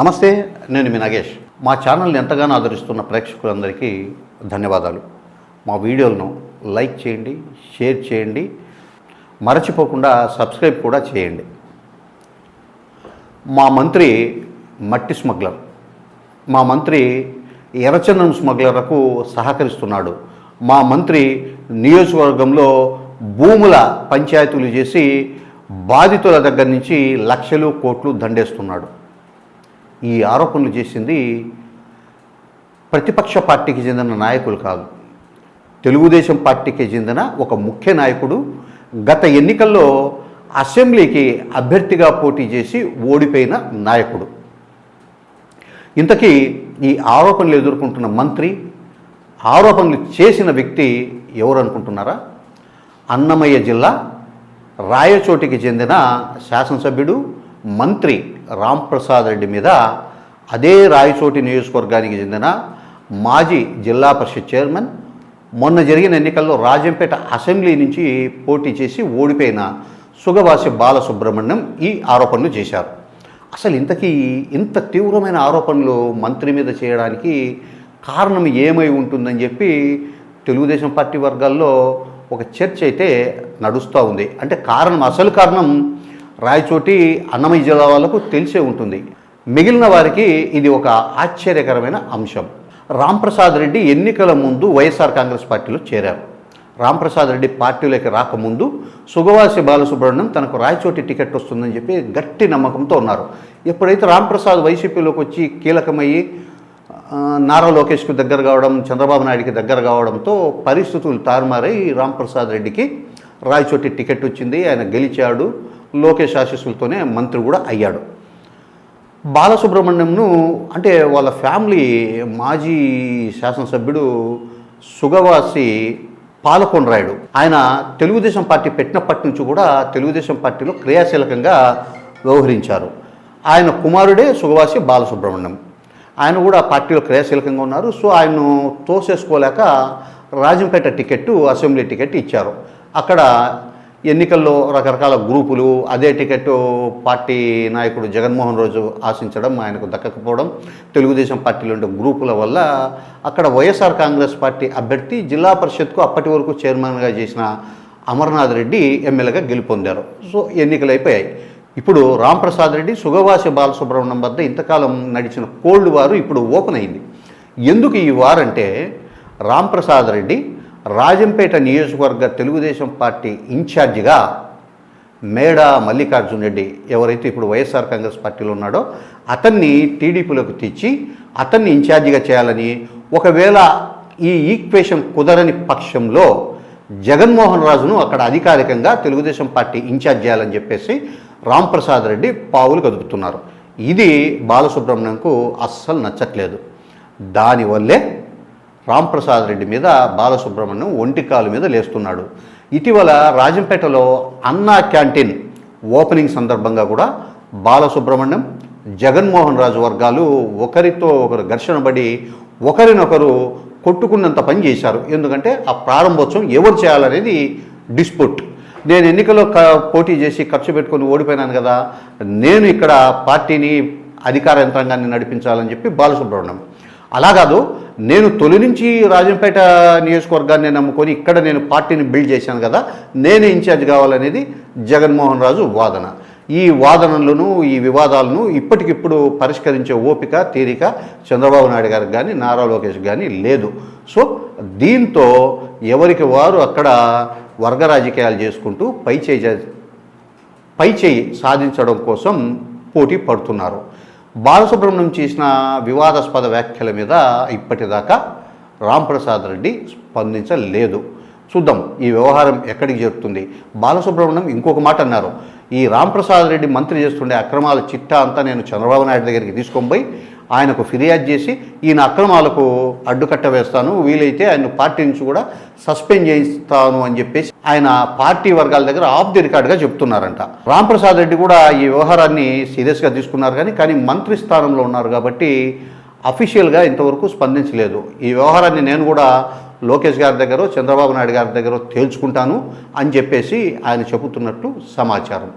నమస్తే నేను మీ నాగేష్. మా ఛానల్ని ఎంతగానో ఆదరిస్తున్న ప్రేక్షకులందరికీ ధన్యవాదాలు. మా వీడియోలను లైక్ చేయండి షేర్ చేయండి మరచిపోకుండా సబ్స్క్రైబ్ కూడా చేయండి. మా మంత్రి మట్టి స్మగ్లర్. మా మంత్రి ఎర్రచందనం స్మగ్లర్లకు సహకరిస్తున్నాడు. మా మంత్రి నియోజకవర్గంలో భూముల పంచాయతీలు చేసి బాధితుల దగ్గర నుంచి లక్షలు కోట్లు దండేస్తున్నాడు. ఈ ఆరోపణలు చేసింది ప్రతిపక్ష పార్టీకి చెందిన నాయకులు కాదు. తెలుగుదేశం పార్టీకి చెందిన ఒక ముఖ్య నాయకుడు గత ఎన్నికల్లో అసెంబ్లీకి అభ్యర్థిగా పోటీ చేసి ఓడిపోయిన నాయకుడు. ఇంతకీ ఈ ఆరోపణలు ఎదుర్కొంటున్న మంత్రి ఆరోపణలు చేసిన వ్యక్తి ఎవరు అనుకుంటున్నారా? అన్నమయ్య జిల్లా రాయచోటికి చెందిన శాసనసభ్యుడు మంత్రి రాంప్రసాద్ రెడ్డి మీద అదే రాయచోటి నియోజకవర్గానికి చెందిన మాజీ జిల్లా పరిషత్ చైర్మన్ మొన్న జరిగిన ఎన్నికల్లో రాజంపేట అసెంబ్లీ నుంచి పోటీ చేసి ఓడిపోయిన సుగవాసి బాలసుబ్రహ్మణ్యం ఈ ఆరోపణలు చేశారు. అసలు ఇంతకీ ఇంత తీవ్రమైన ఆరోపణలు మంత్రి మీద చేయడానికి కారణం ఏమై ఉంటుందని చెప్పి తెలుగుదేశం పార్టీ వర్గాల్లో ఒక చర్చ అయితే నడుస్తూ ఉంది. అంటే కారణం అసలు కారణం రాయచోటి అన్నమయ్య జిల్లా వాళ్ళకు తెలిసే ఉంటుంది. మిగిలిన వారికి ఇది ఒక ఆశ్చర్యకరమైన అంశం. రాంప్రసాద్ రెడ్డి ఎన్నికల ముందు వైఎస్ఆర్ కాంగ్రెస్ పార్టీలో చేరారు. రాంప్రసాద్ రెడ్డి పార్టీలోకి రాకముందు సుగవాసి బాలసుబ్రహ్మణ్యం తనకు రాయచోటి టికెట్ వస్తుందని చెప్పి గట్టి నమ్మకంతో ఉన్నారు. ఎప్పుడైతే రాంప్రసాద్ వైసీపీలోకి వచ్చి కీలకమయ్యి నారా లోకేష్కు దగ్గర కావడం చంద్రబాబు నాయుడికి దగ్గర కావడంతో పరిస్థితులు తారుమారై రాంప్రసాద్ రెడ్డికి రాయచోటి టికెట్ వచ్చింది. ఆయన గెలిచాడు. లోకేష్ ఆశీస్సులతోనే మంత్రి కూడా అయ్యాడు. బాలసుబ్రహ్మణ్యంను అంటే వాళ్ళ ఫ్యామిలీ మాజీ శాసనసభ్యుడు సుగవాసి పాలకొండరాయుడు. ఆయన తెలుగుదేశం పార్టీ పెట్టినప్పటి నుంచి కూడా తెలుగుదేశం పార్టీలో క్రియాశీలకంగా వ్యవహరించారు. ఆయన కుమారుడే సుగవాసి బాలసుబ్రహ్మణ్యం. ఆయన కూడా పార్టీలో క్రియాశీలకంగా ఉన్నారు. సో ఆయన్ను తోసేసుకోలేక రాజంపేట టికెట్టు అసెంబ్లీ టికెట్ ఇచ్చారు. అక్కడ ఎన్నికల్లో రకరకాల గ్రూపులు అదే టికెట్ పార్టీ నాయకుడు జగన్మోహన్ రోజు ఆశించడం ఆయనకు దక్కకపోవడం తెలుగుదేశం పార్టీలో ఉండే గ్రూపుల వల్ల అక్కడ వైఎస్ఆర్ కాంగ్రెస్ పార్టీ అభ్యర్థి జిల్లా పరిషత్కు అప్పటి వరకు చైర్మన్గా చేసిన అమర్నాథ్ రెడ్డి ఎమ్మెల్యేగా గెలుపొందారు. సో ఎన్నికలు అయిపోయాయి. ఇప్పుడు రాంప్రసాద్ రెడ్డి సుగవాసి బాలసుబ్రహ్మణ్యం వద్ద ఇంతకాలం నడిచిన కోల్డ్ వారు ఇప్పుడు ఓపెన్ అయింది. ఎందుకు ఈ వారంటే రాంప్రసాద్ రెడ్డి రాజంపేట నియోజకవర్గ తెలుగుదేశం పార్టీ ఇన్ఛార్జిగా మేడ మల్లికార్జున్ రెడ్డి ఎవరైతే ఇప్పుడు వైఎస్ఆర్ కాంగ్రెస్ పార్టీలో ఉన్నాడో అతన్ని టీడీపీలోకి తెచ్చి అతన్ని ఇన్ఛార్జిగా చేయాలని ఒకవేళ ఈ ఈక్వేషన్ కుదరని పక్షంలో జగన్మోహన్ రాజును అక్కడ అధికారికంగా తెలుగుదేశం పార్టీ ఇన్ఛార్జ్ చేయాలని చెప్పేసి రాంప్రసాద్ రెడ్డి పావులు కదుపుతున్నారు. ఇది బాలసుబ్రహ్మణ్యంకు అస్సలు నచ్చట్లేదు. దానివల్లే రాంప్రసాద్ రెడ్డి మీద బాలసుబ్రహ్మణ్యం ఒంటికాలు మీద లేస్తున్నాడు. ఇటీవల రాజంపేటలో అన్నా క్యాంటీన్ ఓపెనింగ్ సందర్భంగా కూడా బాలసుబ్రహ్మణ్యం జగన్మోహన్ రాజు వర్గాలు ఒకరితో ఒకరు ఘర్షణ పడి ఒకరినొకరు కొట్టుకున్నంత పని చేశారు. ఎందుకంటే ఆ ప్రారంభోత్సవం ఎవరు చేయాలనేది డిస్ప్యూట్. నేను ఎన్నికల్లో క పోటీ చేసి ఖర్చు పెట్టుకొని ఓడిపోయినాను కదా నేను ఇక్కడ పార్టీని అధికార యంత్రాంగాన్ని నడిపించాలని చెప్పి బాలసుబ్రహ్మణ్యం అలా కాదు నేను తొలి నుంచి రాజంపేట నియోజకవర్గాన్ని నమ్ముకొని ఇక్కడ నేను పార్టీని బిల్డ్ చేశాను కదా నేనే ఇన్ఛార్జ్ కావాలనేది జగన్మోహన్ రాజు వాదన. ఈ వాదనలను ఈ వివాదాలను ఇప్పటికిప్పుడు పరిష్కరించే ఓపిక తీరిక చంద్రబాబు నాయుడు గారికి కానీ నారా లోకేష్ కానీ లేదు. సో దీంతో ఎవరికి వారు అక్కడ వర్గ రాజకీయాలు చేసుకుంటూ పై చేయి పై చేయి సాధించడం కోసం పోటీ పడుతున్నారు. బాలసుబ్రహ్మణ్యం చేసిన వివాదాస్పద వ్యాఖ్యల మీద ఇప్పటిదాకా రాంప్రసాద్ రెడ్డి స్పందించలేదు. చూద్దాం ఈ వ్యవహారం ఎక్కడికి చేరుతుంది? బాలసుబ్రహ్మణ్యం ఇంకొక మాట అన్నారు. ఈ రాంప్రసాద్ రెడ్డి మంత్రి చేస్తుండే అక్రమాల చిట్టా అంతా నేను చంద్రబాబు నాయుడు దగ్గరికి తీసుకొని పోయి ఆయనకు ఫిర్యాదు చేసి ఈయన అక్రమాలకు అడ్డుకట్ట వేస్తాను వీలైతే ఆయన పార్టీ నుంచి కూడా సస్పెండ్ చేయిస్తాను అని చెప్పేసి ఆయన పార్టీ వర్గాల దగ్గర ఆఫ్ ది రికార్డ్గా చెప్తున్నారంట. రాంప్రసాద్ రెడ్డి కూడా ఈ వ్యవహారాన్ని సీరియస్గా తీసుకున్నారు కానీ కానీ మంత్రి స్థానంలో ఉన్నారు కాబట్టి అఫీషియల్గా ఇంతవరకు స్పందించలేదు. ఈ వ్యవహారాన్ని నేను కూడా లోకేష్ గారి దగ్గర చంద్రబాబు నాయుడు గారి దగ్గర తేల్చుకుంటాను అని చెప్పేసి ఆయన చెబుతున్నట్లు సమాచారం.